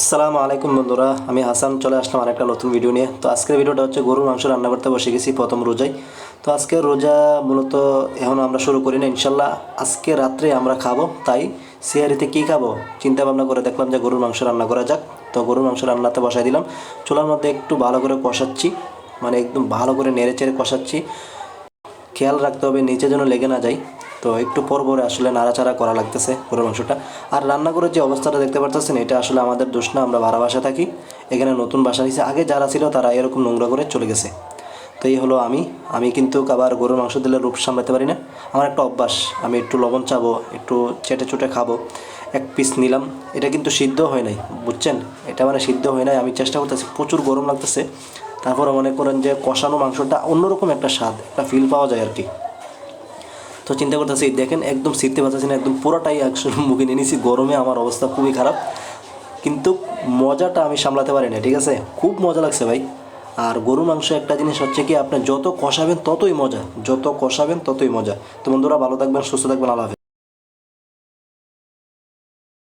আসসালামু আলাইকুম বন্ধুরা, আমি হাসান, চলে আসলাম আরেকটা নতুন ভিডিও নিয়ে। তো আজকের ভিডিওটা হচ্ছে গরুর মাংস রান্না করতে বসে গেছি প্রথম রোজায়। তো আজকে রোজা মূলত এখন আমরা শুরু করি না ইনশাল্লাহ আজকে রাত্রে আমরা খাব। তাই সিয়ারিতে কী খাব? চিন্তা ভাবনা করে দেখলাম যে গরুর মাংস রান্না করা যাক। তো গরুর মাংস রান্নাতে বসাই দিলাম। চুলার মধ্যে একটু ভালো করে কষাচ্ছি মানে একদম ভালো করে নেড়ে চেড়ে কষাচ্ছি। খেয়াল রাখতে হবে, নিচে যেন লেগে না যায়। তো একটু পর পরে আসলে নাড়াচাড়া করা লাগতেছে গরুর মাংসটা। আর রান্না করে যে অবস্থাটা দেখতে পারতেছেন, এটা আসলে আমাদের দোষ না, আমরা ভাড়া বাসা থাকি। এখানে নতুন বাসা নিয়েছে আগে যারা ছিল, তারা এরকম নোংরা করে চলে গেছে। তো এই হলো আমি। আমি কিন্তু আবার গরুর মাংস দিলে রূপ সামলাতে পারি না। আমার একটা অভ্যাস, আমি একটু লবণ চাবো, একটু চেটে চুটে খাব, এক পিস নিলাম। এটা কিন্তু সিদ্ধ হয় নাই, বুঝছেন? এটা মানে সিদ্ধ হয় নাই। আমি চেষ্টা করতেছি, প্রচুর গরম লাগতেছে। তারপরে মনে করেন যে কষানো মাংসটা অন্যরকম একটা স্বাদ, একটা ফিল পাওয়া যায় আর কি। তো চিন্তা করতেছি, দেখেন, একদম শীতে পারতেছি না, একদম পুরোটাই একশো মুখে নিয়ে নিছি। গরমে আমার অবস্থা খুবই খারাপ, কিন্তু মজাটা আমি সামলাতে পারি না, ঠিক আছে? খুব মজা লাগছে ভাই। আর গরু মাংস একটা জিনিস হচ্ছে কি, আপনি যত কষাবেন ততই মজা, যত কষাবেন ততই মজা। তো বন্ধুরা, ভালো থাকবেন, সুস্থ থাকবেন আলাদা।